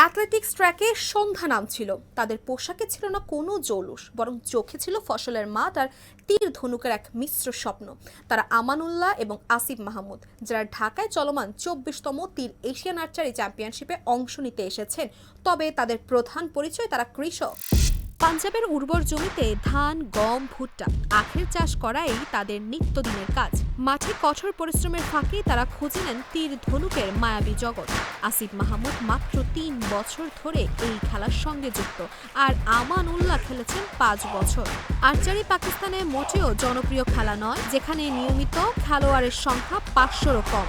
Athletics ট্র্যাকে সন্ধ্যা নাম ছিল তাদের পোশাকে ছিল না কোনো জৌলুস, বরং চোখে ছিল ফসলের মাঠ আর তীর ধনুকের এক মিশ্র স্বপ্ন। তারা আমানুল্লাহ এবং আসিফ মাহমুদ, যারা ঢাকায় চলমান চব্বিশতম তীর এশিয়ান আর্চারি চ্যাম্পিয়নশিপে অংশ নিতে এসেছেন, তবে তাদের প্রধান পরিচয় তারা কৃষক। পাঞ্জাবের উর্বর জমিতে ধান, গম, ভুট্টা, আখের চাষ করাই তাদের নিত্যদিনের কাজ। মাঠে কঠোর পরিশ্রমের ফাঁকে তারা খুঁজে নেন তীর ধনুকের মায়াবী জগৎ। আসিফ মাহমুদ মাত্র তিন বছর ধরে এই খেলার সঙ্গে যুক্ত আর আমান উল্লাহ খেলেছেন পাঁচ বছর। আর্চারি পাকিস্তানে মোটেও জনপ্রিয় খেলা নয়, যেখানে নিয়মিত খেলোয়াড়ের সংখ্যা পাঁচশোরও কম।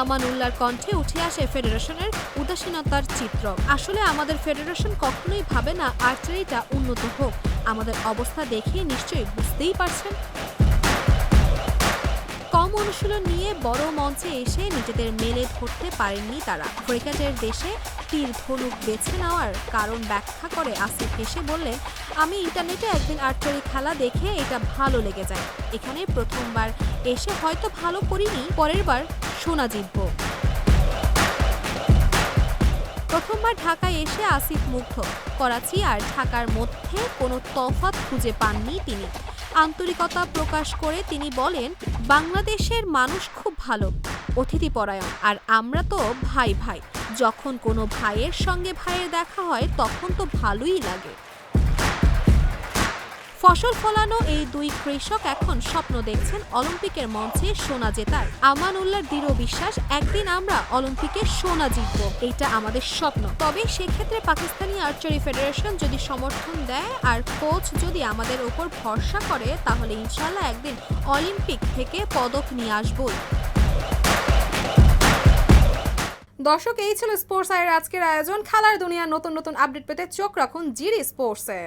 আমান উল্লাহর কণ্ঠে উঠে আসে ফেডারেশনের উদাসীনতার চিত্র। আসলে আমাদের ফেডারেশন কখনোই ভাবে না আর্চারিটা উন্নত হোক। আমাদের অবস্থা দেখে নিশ্চয়ই বুঝতেই পারছেন। কম অনুশীলন নিয়ে বড় মঞ্চে এসে নিজেদের মেলে ধরতে পারেননি তারা। ক্রিকেটের দেশে তীর ধনুক বেছে নেওয়ার কারণ ব্যাখ্যা করে আসিফ হেসে বললেন, আমি ইন্টারনেটে একদিন আর্চারি খেলা দেখে এটা ভালো লেগে যায়। এখানে প্রথমবার এসে হয়তো ভালো করিনি, পরের বার সোনা জিতবো। প্রথমবার ঢাকায় এসে আসিফ মুগ্ধ। করাচি আর ঢাকার মধ্যে কোনো তফাত খুঁজে পাননি তিনি। আন্তরিকতা প্রকাশ করে তিনি বলেন, বাংলাদেশের মানুষ খুব ভালো অতিথিপরায়ণ আর আমরা তো ভাই ভাই। যখন কোনো ভাইয়ের সঙ্গে ভাইয়ের দেখা হয়, তখন তো ভালোই লাগে। ফসল ফলানো এই দুই কৃষক এখন স্বপ্ন দেখছেন অলিম্পিকের মঞ্চে সোনা জেতার। আমান উল্লাহর দৃঢ় বিশ্বাস, একদিন আমরা অলিম্পিকে সোনা জিতব এটা আমাদের স্বপ্ন। তবে সেক্ষেত্রে পাকিস্তানি আর্চারি ফেডারেশন যদি সমর্থন দেয় আর কোচ যদি আমাদের ওপর ভরসা করে, তাহলে ইনশাল্লাহ একদিন অলিম্পিক থেকে পদক নিয়ে আসবই। দর্শক, এই ছিল স্পোর্টস আয়ের আজকের আয়োজন। খেলার দুনিয়ার নতুন নতুন আপডেট পেতে চোখ রাখুন জিরি স্পোর্টসে।